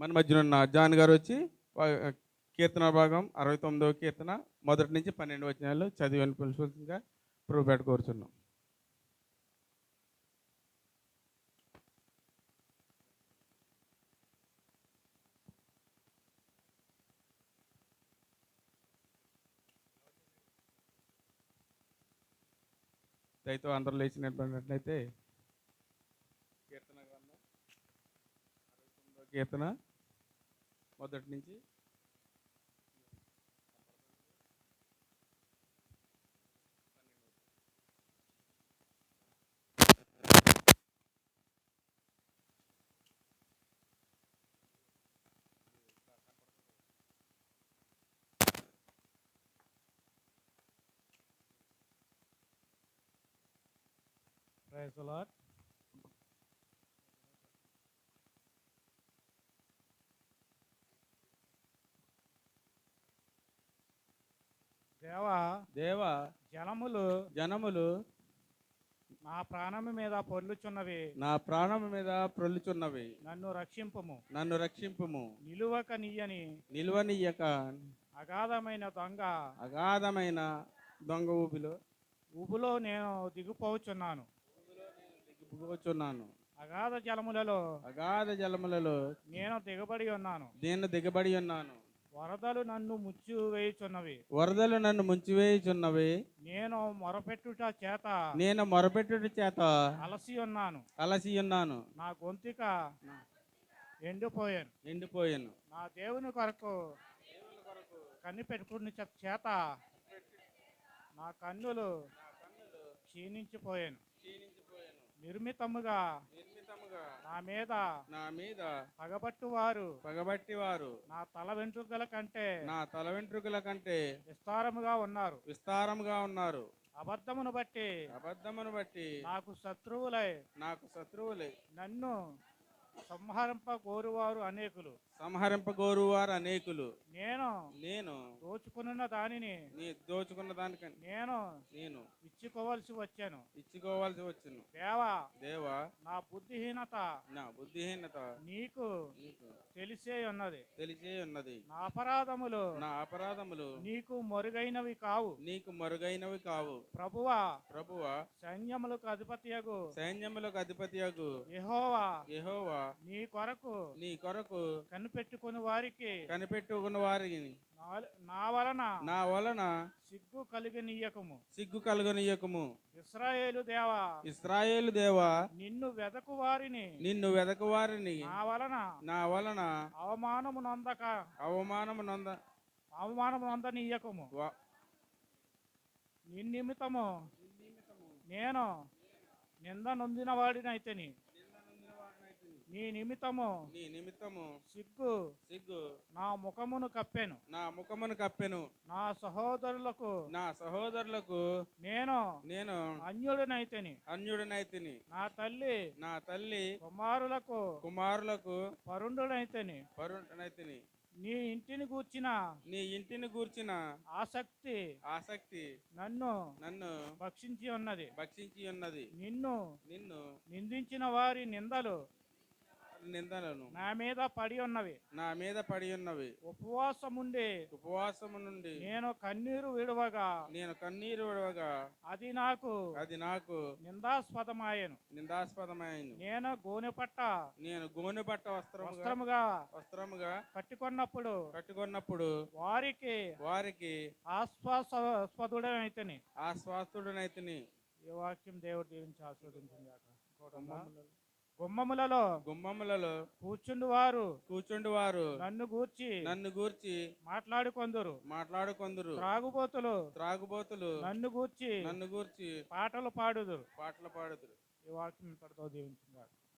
మన మధ్యన ఉన్న జాన్ గారు వచ్చి కీర్తన భాగం అరవై తొమ్మిదవ కీర్తన మొదటి నుంచి పన్నెండు వచనాలు చదివి అనిపించవలసిందిగా ప్రభుపేట కోరుచున్నాం. దయతో అందరూ లేచినట్లయితే కీర్తన గ్రంథం అరవై తొమ్మిదవ కీర్తన మొదటి నుంచి. ప్రైజ్ లాట్ దేవా దేవ జలములు జనములు నా ప్రాణము మీద పొర్లుచున్నవి. నా ప్రాణం మీద ప్రొల్లుచున్నవి. నన్ను రక్షింపుము. నన్ను రక్షింపుము. నిలువక నీయని నిల్వనీయక అగాధమైన దొంగ అగాధమైన దొంగ ఊపిలో ఊబులో నేను దిగిపోవచ్చున్నాను దిగిపోచున్నాను. అగాధ జలములలో అగాధ జలములలో నేను దిగబడి ఉన్నాను. నేను దిగబడి ఉన్నాను. వరదలు నన్ను ముచ్చు వేయుచున్నవి వరదలు నన్ను ముంచివేయుచున్నవి. నేను మొరపెట్టుట చేత నేను మొరపెట్టుట చేత అలసి ఉన్నాను. అలసి ఉన్నాను. నా గొంతిక ఎండిపోయాను. ఎండిపోయాను. నా దేవుని కొరకు కన్ను పెట్టుకుని చేత నా కన్నులు క్షీణించిపోయాను. నిర్మితముగా నా మీద నా మీద పగబట్టువారు పగబట్టి వారు నా తల వెంట్రుకల కంటే నా తల వెంట్రుకల కంటే విస్తారముగా ఉన్నారు. విస్తారముగా ఉన్నారు. అబద్ధమును బట్టి అబద్ధమును బట్టి నాకు శత్రువులై నాకు శత్రువులే నన్ను సంహరింప కోరువారు అనేకులు. సంహరింపగోరు వారు అనేకులు. నేను నేను దోచుకున్న దానిని నీ దోచుకున్న దానికంటే నేను నేను ఇచ్చుకోవలసి వచ్చాను. ఇచ్చుకోవాల్సి వచ్చును. దేవా దేవా నా బుద్ధిహీనత నా బుద్ధిహీనత నీకు నీకు తెలిసే ఉన్నది తెలిసే ఉన్నది నా అపరాధములు నా అపరాధములు నీకు మరుగైనవి కావు. నీకు మరుగైనవి కావు. ప్రభువా ప్రభువా సైన్యములకు అధిపతియగు. సైన్యములకు అధిపతియగు. యెహోవా యెహోవా నీ కొరకు నీ కొరకు కనిపెట్టుకుని వారికి కనిపెట్టుకున్న వారికి నా- వలన నా వలన సిగ్గు కలిగనీయకము. సిగ్గు కలుగనీయకము. ఇస్రాయేలు దేవా ఇస్రాయేలు దేవా నిన్ను వెదకు వారిని నిన్ను వెదకు వారిని నా వలన నా వలన అవమానము నొందక. అవమానము నొంద అవమానము నొందనీయకము. నిన్నిమిత్తము నేను నింద నొందిన వాడినైతేని. నీ నిమిత్తము నీ నిమిత్తము సిగ్గు సిగ్గు నా ముఖమును కప్పెను. నా ముఖమును కప్పెను. నా సహోదరులకు నా సహోదరులకు నేను నేను అన్యుడినైతేని. అన్యుడినైతిని. నా తల్లి నా తల్లి కుమారులకు కుమారులకు పరుండునైతేని. పరునైతిని నీ ఇంటిని గూర్చిన నీ ఇంటిని గూర్చిన ఆసక్తి ఆసక్తి నన్ను నన్ను భక్షించి ఉన్నది. భక్షించి ఉన్నది. నిన్ను నిన్ను నిందించిన వారి నిందలు నిందలను. నా మీద పడి ఉన్నవి. నా మీద పడి ఉన్నవి. ఉపవాసముండి ఉపవాసము నుండి నేను కన్నీరు విడవగా నేను కన్నీరు విడవగా అది నాకు అది నాకు నిందాస్పదమాయను. నిందాస్పదమైంది నేను గోనెపట్ట నేను గోనె పట్ట వస్త్రముగా వస్త్రముగా వస్త్రముగా కట్టుకున్నప్పుడు కట్టుకున్నప్పుడు వారికి వారికి ఆస్వాస్పదుడైతేని ఆశ్వాస్తుడనైతిని ఈ వాక్యం దేవుడు దీవించి ఆస్వాదించింది గుమ్మములలో గుమ్మములలో కూర్చుండు వారు కూర్చుండి వారు నన్ను గూర్చి నన్ను గూర్చి మాట్లాడుకొందురు. మాట్లాడుకొందురు. త్రాగుబోతులు. త్రాగుబోతులు. నన్ను గూర్చి నన్ను గూర్చి పాటలు పాడుదురు. పాటలు పాడుదురు. ఈ వాక్యం ఇంతటితో దీవించింది